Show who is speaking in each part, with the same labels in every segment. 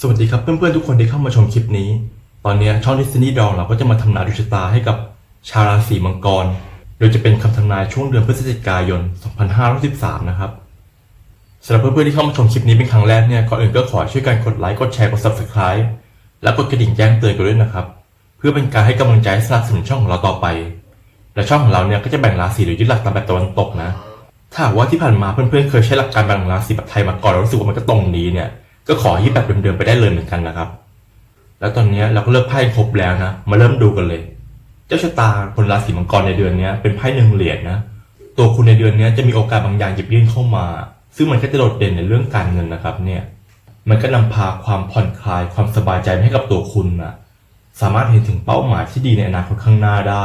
Speaker 1: สวัสดีครับเพื่อนๆทุกคนที่เข้ามาชมคลิปนี้ ตอนนี้ช่องดิสนีย์ดองเราก็จะมาทำนายดวงชะตาให้กับชาวราศีมังกร โดยจะเป็นคำทำนายช่วงเดือนพฤศจิกายน 2513 นะครับสำหรับเพื่อนๆที่เข้ามาชมคลิปนี้เป็นครั้งแรกเนี่ยก่อนอื่นก็ขอช่วยกันกดไลค์กดแชร์กด subscribe และกดกระดิ่งแจ้งเตือนกันด้วยนะครับ เพื่อเป็นการให้กำลังใจสนับสนุนช่องของเราต่อไป และช่องของเราเนี่ยก็จะแบ่งราศีโดยยึดหลักตามแบบตะวันตกนะ ถ้าว่าที่ผ่านมาเพื่อนๆเคยใช้หลักการแบ่งราศีแบบไทยมาก่อนแล้วรู้สึกว่ามันก็ตรงนี้เนี่ย ก็ขอให้แบบเดิมๆไปได้เลยเหมือนกันนะครับ แล้วตอนนี้เราก็เลือกไพ่ครบแล้วนะ มาเริ่มดูกันเลย เจ้าชะตาคนราศีมังกรในเดือนนี้เป็นไพ่หนึ่งเหรียญนะตัวคุณในเดือนนี้จะมีโอกาสบางอย่างหยิบยื่นเข้ามา ซึ่งมันก็จะโดดเด่นในเรื่องการเงินนะครับเนี่ยมันก็นำพาความผ่อนคลายความสบายใจมาให้กับตัวคุณนะสามารถเห็นถึงเป้าหมายที่ดีในอนาคตข้างหน้าได้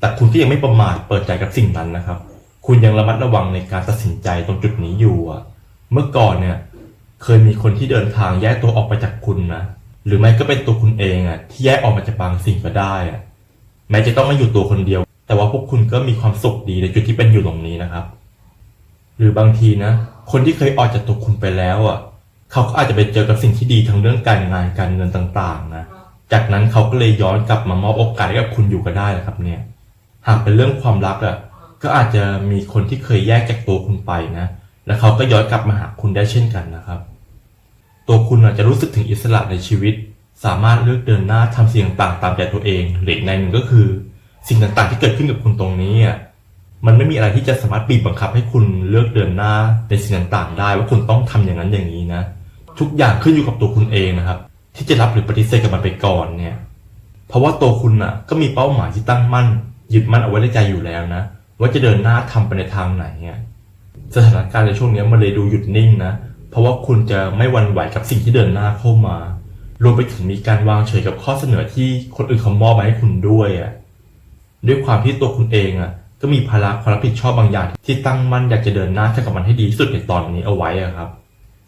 Speaker 1: แต่คุณก็ยังไม่ประมาทเปิดใจกับสิ่งนั้นนะครับ คุณยังระมัดระวังในการตัดสินใจตรงจุดนี้อยู่อะเมื่อก่อนเนี่ย เคยมีคนที่เดินทางแยกตัวออกไปจากคุณนะ หรือไม่ก็เป็นตัวคุณเองอะที่แยกออกมาจากบางสิ่งก็ได้อะแม้จะต้องไม่อยู่ตัวคนเดียว แต่ว่าพวกคุณก็มีความสุขดีในจุดที่เป็นอยู่ตรงนี้นะครับ หรือบางทีนะ คนที่เคยออกจากตัวคุณไปแล้วอะเขาก็อาจจะไปเจอกับสิ่งที่ดีทั้งเรื่องการงานการเงินต่างๆนะ จากนั้นเขาก็เลยย้อนกลับมามอบโอกาสให้กับคุณอยู่ก็ได้นะครับ เนี่ย หากเป็นเรื่องความรักอะก็อาจจะมีคนที่เคยแยกจากตัวคุณไปนะ แล้วเขาก็ย้อนกลับมาหาคุณได้เช่นกันนะครับ ตัวคุณอาจจะรู้สึกถึงอิสระในชีวิต สามารถเลือกเดินหน้าทำสิ่งต่างๆตามใจตัวเองหรือในหนึ่งก็คือ สิ่งต่างๆที่เกิดขึ้นกับคุณตรงนี้อะมันไม่มีอะไรที่จะสามารถบีบบังคับให้คุณเลือกเดินหน้าในสิ่งต่างๆ ได้ว่าคุณต้องทำอย่างนั้นอย่างนี้นะ ทุกอย่างขึ้นอยู่กับตัวคุณเองนะครับ ที่จะรับหรือปฏิเสธกับมันไปก่อนเนี่ย เพราะว่าตัวคุณน่ะก็มีเป้าหมายที่ตั้งมั่นยึดมั่นเอาไว้ในใจอยู่แล้วนะ ว่าจะเดินหน้าทำไปในทางไหนเนี่ย สถานการณ์ในช่วงนี้มันเลยดูหยุดนิ่งนะ เพราะว่าคุณจะไม่วันไหวกับสิ่งที่เดินหน้าเข้ามารวมไปถึงมีการวางเฉยกับข้อเสนอที่คนอื่นเขามอบมาให้คุณด้วยอะด้วยความที่ตัวคุณเองอะ ก็มีภาระความรับผิดชอบบางอย่างที่ตั้งมั่นอยากจะเดินหน้าทำกับมันให้ดีที่สุดในตอนนี้เอาไว้อะครับ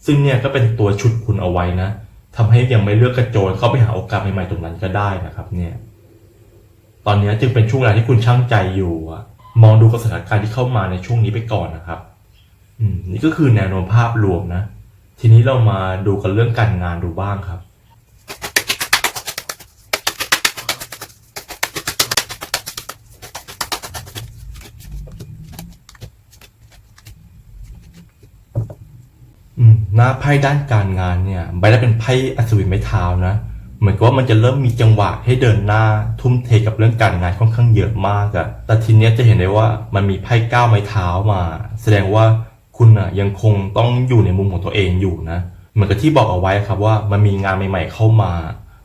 Speaker 1: ซึ่งเนี่ยก็เป็นตัวชุดคุณเอาไว้นะทำให้ยังไม่เลือกกระโจนเข้าไปหาโอกาสใหม่ๆตรงนั้นก็ได้นะครับเนี่ย ตอนนี้จึงเป็นช่วงเวลาที่คุณช่างใจอยู่อะมองดูกับสถานการณ์ที่เข้ามาในช่วงนี้ไปก่อนนะครับ นี่ก็คือแนวโน้มภาพรวมนะ ทีนี้เรามาดูกันเรื่องการงานดูบ้างครับ หน้าไพ่ด้านการงานเนี่ยใบแรกเป็นไพ่อัศวินไม้เท้านะเหมือนกับว่ามันจะเริ่มมีจังหวะให้เดินหน้าทุ่มเทกับเรื่องการงานค่อนข้างเยอะมากอะแต่ทีเนี้ยจะเห็นได้ว่ามันมีไพ่ก้าวไม้เท้ามา แสดงว่า คุณอะยังคงต้องอยู่ในมุมของตัวเองอยู่นะ เหมือนกับที่บอกเอาไว้ครับว่ามันมีงานใหม่ ๆ เข้ามา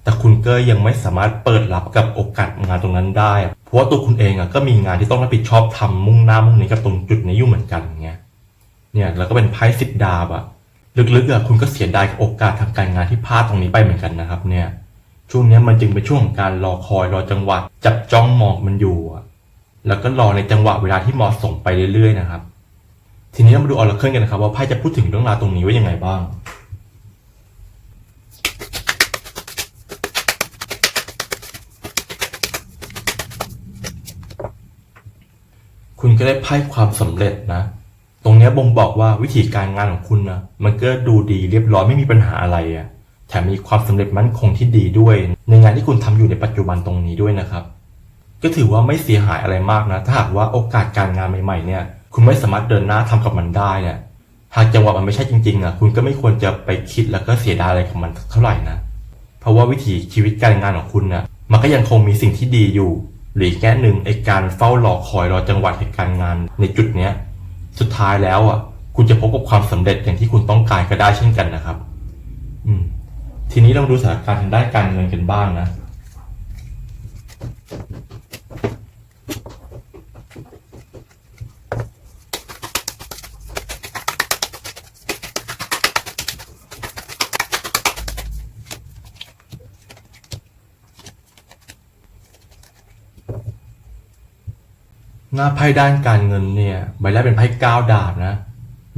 Speaker 1: แต่คุณก็ยังไม่สามารถเปิดรับกับโอกาสงานตรงนั้นได้ เพราะว่าตัวคุณเองอะก็มีงานที่ต้องรับผิดชอบทำมุ่งหน้ามุ่งนี้กับตรงจุดนี้อยู่เหมือนกันไงเนี่ยแล้วก็เป็นไพ่สิบดาบอะลึกๆอะคุณก็เสียดายกับโอกาสทางการงานที่พลาดตรงนี้ไปเหมือนกันนะครับ เนี่ย ช่วงนี้มันจึงเป็นช่วงของการรอคอยรอจังหวะจับจ้องมองมันอยู่อะแล้วก็รอในจังหวะเวลาที่เหมาะสมไปเรื่อยๆนะครับ ทีนี้เรามาดูออร์เคิลกันนะครับ ว่าไพ่จะพูดถึงเรื่องราวตรงนี้ว่ายังไงบ้าง คุณก็ได้ไพ่ความสำเร็จนะ ตรงนี้บ่งบอกว่าวิธีการงานของคุณนะมันก็ดูดีเรียบร้อยไม่มีปัญหาอะไรอะแถมมีความสำเร็จมั่นคงที่ดีด้วย ในงานที่คุณทำอยู่ในปัจจุบันตรงนี้ด้วยนะครับ ก็ถือว่าไม่เสียหายอะไรมากนะ ถ้าหากว่าโอกาสการงานใหม่ๆเนี่ย คุณไม่สามารถเดินหน้าทำกับมันได้เนี่ยหากจังหวะมันไม่ใช่จริงๆอะคุณก็ไม่ควรจะไปคิดแล้วก็เสียดายอะไรกับมันเท่าไหร่นะ เพราะว่าวิถีชีวิตการงานของคุณน่ะมันก็ยังคงมีสิ่งที่ดีอยู่ หรือแง่หนึ่งไอ้การเฝ้ารอคอยรอจังหวะเหตุการณ์งานในจุดเนี้ยสุดท้ายแล้วอะคุณจะพบกับความสำเร็จอย่างที่คุณต้องการก็ได้เช่นกันนะครับ อืม ทีนี้เรามาดูสถานการณ์ทางด้านการเงินกันบ้างนะ หน้าไพ่ด้านการเงินเนี่ยใบแรกเป็นไพ่ก้าดาบนะ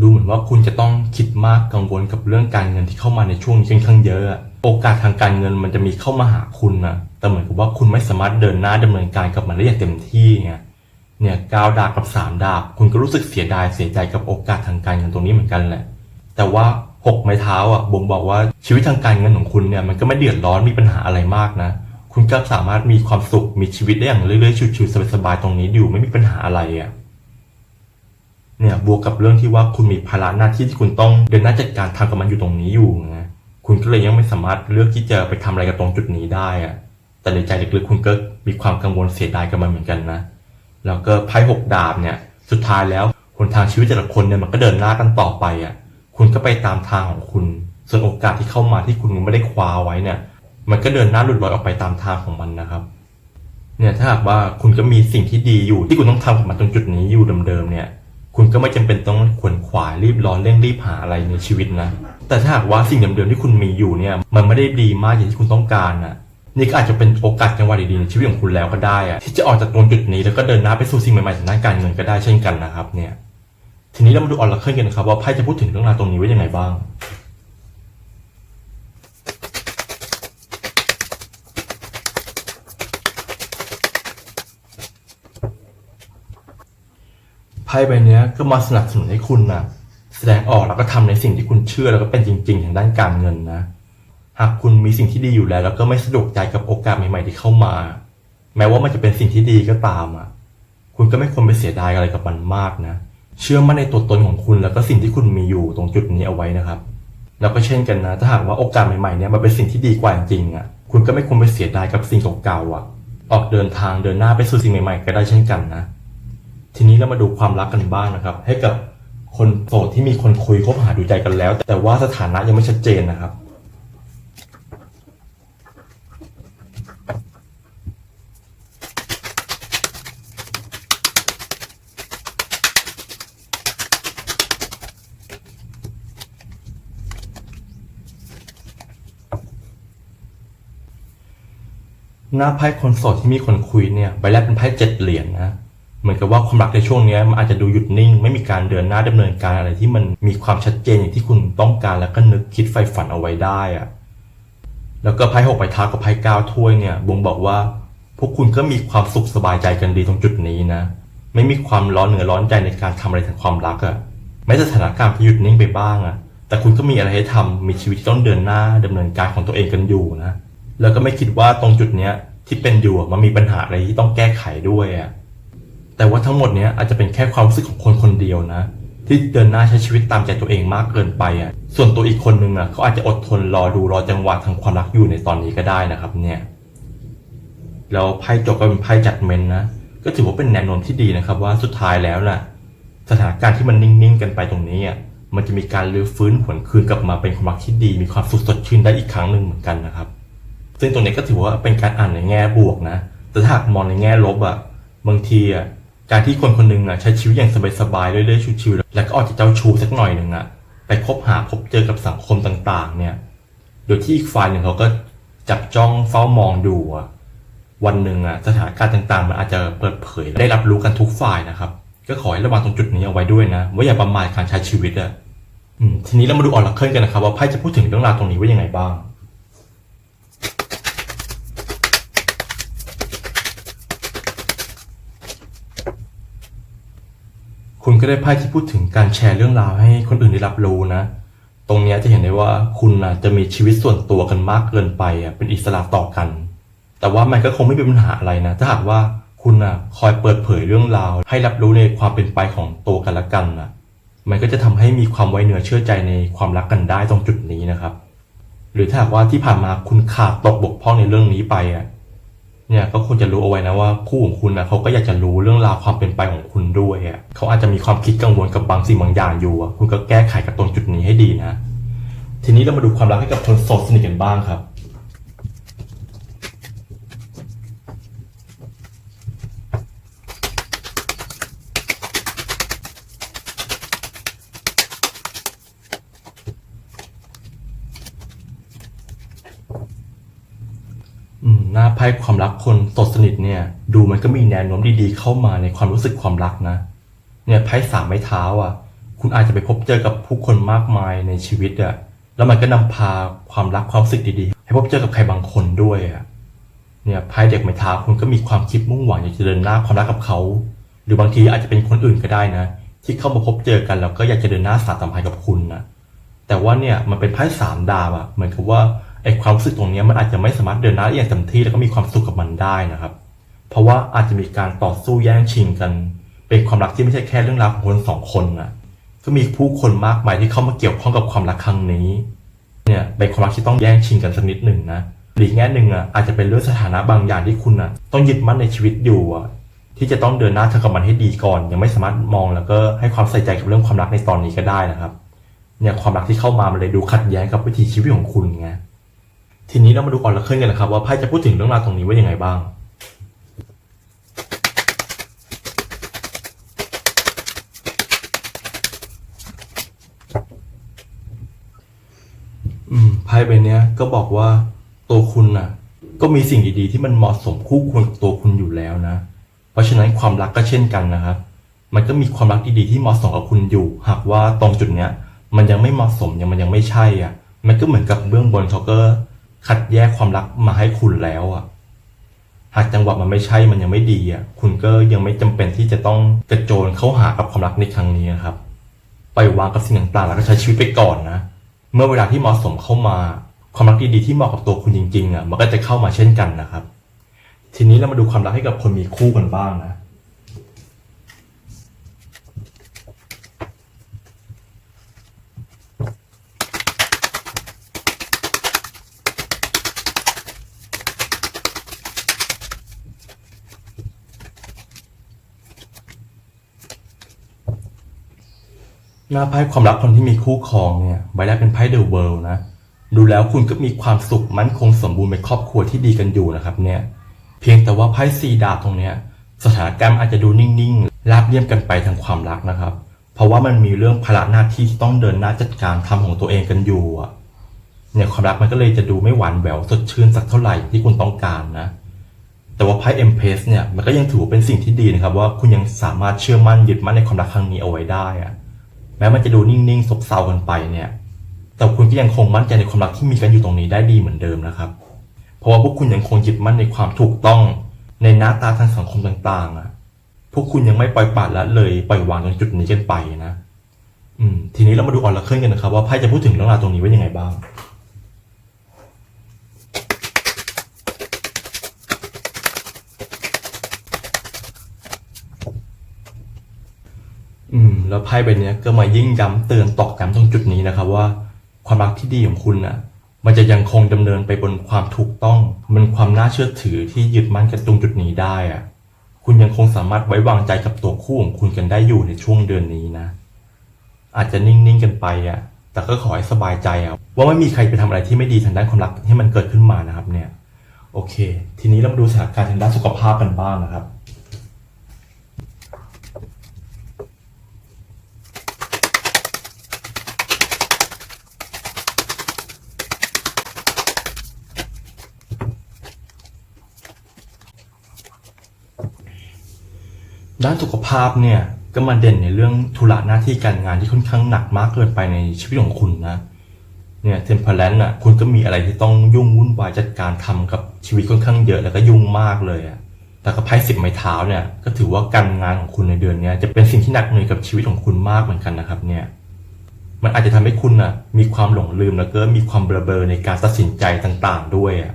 Speaker 1: ดูเหมือนว่าคุณจะต้องคิดมากกังวลกับเรื่องการเงินที่เข้ามาในช่วงนี้ค่อนข้างเยอะ โอกาสทางการเงินมันจะมีเข้ามาหาคุณนะแต่เหมือนกับว่าคุณไม่สามารถเดินหน้าดำเนินการกับมันได้อย่างเต็มที่ไงเนี่ยก้าดาบกับสามดาบ คุณก็รู้สึกเสียดายเสียใจกับโอกาสทางการเงินตรงนี้เหมือนกันแหละ แต่ว่าหกไม้เท้าอะบ่งบอกว่าชีวิตทางการเงินของคุณเนี่ยมันก็ไม่เดือดร้อนมีปัญหาอะไรมากนะ คุณก็สามารถมีความสุขมีชีวิตได้อย่างเรื่อยๆชิวๆสบายๆตรงนี้อยู่ไม่มีปัญหาอะไรอะเนี่ยบวกกับเรื่องที่ว่าคุณมีภาระหน้าที่ที่คุณต้องเดินหน้าจัดการทำกับมันอยู่ตรงนี้อยู่นะคุณก็เลยยังไม่สามารถเลือกที่จะไปทำอะไรกับตรงจุดนี้ได้อะแต่ในใจลึกๆคุณก็มีความกังวลเสียดายกับมันเหมือนกันนะแล้วก็ไพ่หกดาบเนี่ย สุดท้ายแล้วหนทางชีวิตแต่ละคนเนี่ยมันก็เดินหน้ากันต่อไปอะ คุณก็ไปตามทางของคุณ ส่วนโอกาสที่เข้ามาที่คุณไม่ได้คว้าไว้เนี่ย มันก็เดินหน้าหลุดลอยออกไปตามทางของมันนะครับ เนี่ยถ้าหากว่าคุณก็มีสิ่งที่ดีอยู่ที่คุณต้องทำกับมันตรงจุดนี้อยู่เดิมๆเนี่ย คุณก็ไม่จำเป็นต้องขวนขวายรีบร้อนเร่งรีบหาอะไรในชีวิตนะ แต่ถ้าหากว่าสิ่งเดิมๆที่คุณมีอยู่เนี่ย มันไม่ได้ดีมากอย่างที่คุณต้องการน่ะนี่ก็อาจจะเป็นโอกาสจังหวะดีๆในชีวิตของคุณแล้วก็ได้อะที่จะออกจากตรงจุดนี้แล้วก็เดินหน้าไปสู่สิ่งใหม่ๆทางด้านการเงินก็ได้เช่นกันนะครับเนี่ยทีนี้เรามาดูออร์เคิลกันนะครับว่าไพ่จะพูดถึงเรื่องราวตรงนี้ไว้ยังไงบ้าง พ่ใบเนี้ยก็มาสนับสนุนให้คุณนะแสดงออกแล้วก็ทำในสิ่งที่คุณเชื่อแล้วก็เป็นจริง ๆ ทางด้านการเงินนะ หากคุณมีสิ่งที่ดีอยู่แล้ว แล้วก็ไม่สะดวกใจกับโอกาสใหม่ๆที่เข้ามา แม้ว่ามันจะเป็นสิ่งที่ดีก็ตามอะ คุณก็ไม่ควรไปเสียดายอะไรกับมันมากนะ เชื่อมั่นในตัวตนของคุณแล้วก็สิ่งที่คุณมีอยู่ตรงจุดนี้เอาไว้นะครับ แล้วก็เช่นกันนะ ถ้าหากว่าโอกาสใหม่ๆเนี่ยมันเป็นสิ่งที่ดีกว่าจริงอะ คุณก็ไม่ควรไปเสียดายกับสิ่งเก่าๆอะ ออกเดินทางเดินหน้าไปสู่สิ่งใหม่ ๆ ก็ได้เช่นกันนะ ทีนี้เรามาดูความรักกันบ้างนะครับ ให้กับคนโสดที่มีคนคุยคบหาดูใจกันแล้ว แต่ว่าสถานะยังไม่ชัดเจนนะครับ หน้าไพ่คนโสดที่มีคนคุยเนี่ยใบแรกเป็นไพ่เจ็ดเหรียญนะ เหมือนกับว่าความรักในช่วงนี้มันอาจจะดูหยุดนิ่ง ไม่มีการเดินหน้าดำเนินการอะไรที่มันมีความชัดเจนอย่างที่คุณต้องการแล้วก็นึกคิดใฝ่ฝันเอาไว้ได้อะแล้วก็ไพ่หกใบท้ากับไพ่เก้าถ้วยเนี่ยบ่งบอกว่า พวกคุณก็มีความสุขสบายใจกันดีตรงจุดนี้นะ ไม่มีความร้อนเหนือร้อนใจในการทำอะไรทางความรักอะแม้สถานการณ์จะหยุดนิ่งไปบ้างอะแต่คุณก็มีอะไรให้ทำมีชีวิตที่ต้องเดินหน้าดำเนินการของตัวเองกันอยู่นะแล้วก็ไม่คิดว่าตรงจุดเนี้ยที่เป็นอยู่มันมีปัญหาอะไรที่ต้องแก้ไขด้วยอะ แต่ว่าทั้งหมดเนี้ยอาจจะเป็นแค่ความรู้สึกของคนคนเดียวนะ ที่เดินหน้าใช้ชีวิตตามใจตัวเองมากเกินไปอะส่วนตัวอีกคนนึงอะเขาอาจจะอดทนรอดูรอจังหวะทางความรักอยู่ในตอนนี้ก็ได้นะครับ เนี่ยแล้วไพ่จบก็เป็นไพ่จัดเมนนะก็ถือว่าเป็นแนวโน้มที่ดีนะครับ ว่าสุดท้ายแล้วน่ะ สถานการณ์ที่มันนิ่งๆกันไปตรงนี้อะมันจะมีการรื้อฟื้นผลคืนกลับมาเป็นความรักที่ดี มีความสุขสดชื่นได้อีกครั้งหนึ่งเหมือนกันนะครับ ซึ่งตรงนี้ก็ถือว่าเป็นการอ่านในแง่บวกนะ แต่ถ้าหากมองในแง่ลบอะบางทีอะ การที่คนคนหนึ่งอะใช้ชีวิตอย่างสบายๆเรื่อยๆชิวๆแล้วก็ออกจากเจ้าชู้สักหน่อยหนึ่งอะไปคบหาพบเจอกับสังคมต่างๆ เนี่ย โดยที่อีกฝ่ายหนึ่งเขาก็จับจ้องเฝ้ามองดูอะวันหนึ่งอะสถานการณ์ต่างๆ มันอาจจะเปิดเผยได้รับรู้กันทุกฝ่ายนะครับ ก็ขอให้ระวังตรงจุดนี้เอาไว้ด้วยนะ ว่าอย่าประมาทการใช้ชีวิตอะทีนี้เรามาดูออร์เคิลกันนะครับว่าไพ่จะพูดถึงเรื่องราวตรงนี้ว่ายังไงบ้าง คุณก็ได้ไพ่ที่พูดถึงการแชร์เรื่องราวให้คนอื่นได้รับรู้นะ ตรงนี้จะเห็นได้ว่าคุณนะจะมีชีวิตส่วนตัวกันมากเกินไปอะเป็นอิสระต่อกัน แต่ว่ามันก็คงไม่เป็นปัญหาอะไรนะ ถ้าหากว่าคุณนะคอยเปิดเผยเรื่องราว ให้รับรู้ในความเป็นไปของตัวกันและกันนะมันก็จะทำให้มีความไว้เนื้อเชื่อใจในความรักกันได้ตรงจุดนี้นะครับ หรือถ้าหากว่าที่ผ่านมาคุณขาดตกบกพร่องในเรื่องนี้ไปอะ เนี่ยก็ควรจะรู้เอาไว้นะว่าคู่ของคุณนะเขาก็อยากจะรู้เรื่องราวความเป็นไปของคุณด้วยอะเขาอาจจะมีความคิดกังวลกับบางสิ่งบางอย่างอยู่อะคุณก็แก้ไขกับตรงจุดนี้ให้ดีนะ ทีนี้เรามาดูความรักให้กับคนโสดสนิทกันบ้างครับ หน้าไพ่ความรักคนสดสนิทเนี่ย ดูมันก็มีแนวโน้มดีๆเข้ามาในความรู้สึกความรักนะ เนี่ยไพ่สามไม้เท้าอะ คุณอาจจะไปพบเจอกับผู้คนมากมายในชีวิตอะแล้วมันก็นำพาความรักความรู้สึกดีๆ ให้พบเจอกับใครบางคนด้วยอะเนี่ยไพ่เด็กไม้เท้าคุณก็มีความคิดมุ่งหวังอยากจะเดินหน้าความรักกับเขา หรือบางทีอาจจะเป็นคนอื่นก็ได้นะ ที่เข้ามาพบเจอกันแล้วก็อยากจะเดินหน้าสานสัมพันธ์กับคุณนะแต่ว่าเนี่ยมันเป็นไพ่สามดาวอะเหมือนกับว่า ไอ้ความรู้สึกตรงนี้มันอาจจะไม่สามารถเดินหน้าได้อย่างเต็มที่แล้วก็มีความสุขกับมันได้นะครับ เพราะว่าอาจจะมีการต่อสู้แย่งชิงกัน เป็นความรักที่ไม่ใช่แค่เรื่องราวของคนสองคนนะก็มีผู้คนมากมายที่เข้ามาเกี่ยวข้องกับความรักครั้งนี้เนี่ยเป็นความรักที่ต้องแย่งชิงกันสักนิดหนึ่งนะหรือแง่หนึ่งอะอาจจะเป็นเรื่องสถานะบางอย่างที่คุณอะต้องยึดมั่นในชีวิตอยู่อะที่จะต้องเดินหน้าทำกับมันให้ดีก่อน ยังไม่สามารถมองแล้วก็ให้ความใส่ใจกับเรื่องความรักในตอนนี้ก็ได้นะครับเนี่ยความรักที่เข้ามามันเลยดูขัดแย้งกับวิถีชีวิตของคุณไง ทีนี้เรามาดูออร์เคิลกันนะครับว่าไพ่จะพูดถึงเรื่องราวตรงนี้ว่ายังไงบ้าง อืมไพ่ใบเนี้ยก็บอกว่าตัวคุณน่ะ ก็มีสิ่งดีๆ ที่มันเหมาะสมคู่ควรกับตัวคุณอยู่แล้วนะ เพราะฉะนั้นความรักก็เช่นกันนะครับ มันก็มีความรักดีๆที่เหมาะสมกับคุณอยู่ หากว่าตรงจุดเนี้ย มันยังไม่เหมาะสมยังมันยังไม่ใช่อะ มันก็เหมือนกับเบื้องบนเขาก็ คัดแยกความรักมาให้คุณแล้วอะ หากจังหวะมันไม่ใช่มันยังไม่ดีอะ คุณก็ยังไม่จำเป็นที่จะต้องกระโจนเข้าหากับความรักในครั้งนี้นะครับปล่อยวางกับสิ่งต่างๆแล้วก็ใช้ชีวิตไปก่อนนะ เมื่อเวลาที่เหมาะสมเข้ามา ความรักดีๆที่เหมาะกับตัวคุณจริงๆอะมันก็จะเข้ามาเช่นกันนะครับ ทีนี้เรามาดูความรักให้กับคนมีคู่กันบ้างนะ หน้าไพ่ความรักคนที่มีคู่ครองเนี่ยใบแรกเป็นไพ่เดอะเวิลด์นะดูแล้วคุณก็มีความสุขมั่นคงสมบูรณ์เป็นครอบครัวที่ดีกันอยู่นะครับเนี่ยเพียงแต่ว่าไพ่ซีดาบตรงเนี้ยสถานการณ์อาจจะดูนิ่งๆราบเรียบกันไปทางความรักนะครับ เพราะว่ามันมีเรื่องภาระหน้าที่ที่ต้องเดินหน้าจัดการทำของตัวเองกันอยู่อะเนี่ยความรักมันก็เลยจะดูไม่หวานแหววสดชื่นสักเท่าไหร่ที่คุณต้องการนะ แต่ว่าไพ่เอ็มเพสเนี่ยมันก็ยังถือเป็นสิ่งที่ดีนะครับ ว่าคุณยังสามารถเชื่อมั่นยึดมั่นในความรักครั้งนี้เอาไว้ได้อะ ม้มันจะดูนิ่งๆซบเซากันไปเนี่ย แต่คุณก็ยังคงมั่นใจในความรักที่มีกันอยู่ตรงนี้ได้ดีเหมือนเดิมนะครับ เพราะว่าพวกคุณยังคงยึดมั่นในความถูกต้องในหน้าตาทางสังคมต่างๆอะ พวกคุณยังไม่ปล่อยปละละเลยปล่อยวางตรงจุดนี้กันไปนะ อืม ทีนี้เรามาดูออนละเคลื่อนกันนะครับ ว่าไพ่จะพูดถึงเรื่องราวตรงนี้ว่ายังไงบ้าง แล้วไพ่ใบนี้ก็มายิ่งย้ำเตือนตอกย้ำตรงจุดนี้นะครับว่า ความรักที่ดีของคุณน่ะมันจะยังคงดำเนินไปบนความถูกต้อง มันความน่าเชื่อถือที่ยึดมั่นกันตรงจุดนี้ได้อะคุณยังคงสามารถไว้วางใจกับตัวคู่ของคุณกันได้อยู่ในช่วงเดือนนี้นะ อาจจะนิ่งๆกันไปอะ แต่ก็ขอให้สบายใจอะว่าไม่มีใครไปทำอะไรที่ไม่ดีทางด้านความรักให้มันเกิดขึ้นมานะครับเนี่ย โอเค ทีนี้เรามาดูสถานการณ์ทางด้านสุขภาพกันบ้างนะครับ ด้านสุขภาพเนี่ยก็มาเด่นในเรื่องธุระหน้าที่การงานที่ค่อนข้างหนักมากเกินไปในชีวิตของคุณนะเนี่ยเทมเพลนอะคุณก็มีอะไรที่ต้องยุ่งวุ่นวายจัดการทำกับชีวิตค่อนข้างเยอะแล้วก็ยุ่งมากเลยอะแต่ก็ไพ่สิบไม้เท้าเนี่ยก็ถือว่าการงานของคุณในเดือนนี้จะเป็นสิ่งที่หนักหน่วงกับชีวิตของคุณมากเหมือนกันนะครับเนี่ยมันอาจจะทำให้คุณอะมีความหลงลืมแล้วก็มีความเบลอในการตัดสินใจต่างๆ ด้วยอะ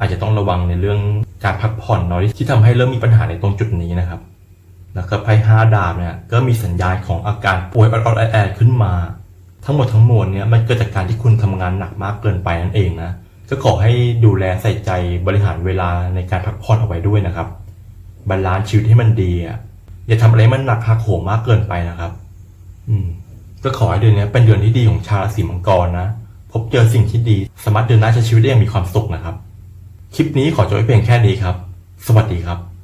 Speaker 1: อาจจะต้องระวังในเรื่องการพักผ่อนน้อยที่ทำให้เริ่มมีปัญหาในตรงจุดนี้นะครับ แล้วก็ไพ่ห้าดาบเนี่ยก็มีสัญญาณของอาการป่วยอ่อนแอขึ้นมา ทั้งหมดทั้งมวลเนี่ยมันเกิดจากการที่คุณทำงานหนักมากเกินไปนั่นเองนะก็ขอให้ดูแลใส่ใจบริหารเวลาในการพักผ่อนเอาไว้ด้วยนะครับบาลานซ์ชีวิตให้มันดีอะอย่าทำอะไรมันหนักหักโหมมากเกินไปนะครับ อืม ก็ขอให้เดือนนี้เป็นเดือนที่ดีของชาวราศีมังกรนะ พบเจอสิ่งที่ดี สามารถเดินหน้าใช้ชีวิตได้อย่างมีความสุขนะครับ คลิปนี้ขอจบไว้เพียงแค่นี้ครับ สวัสดีครับ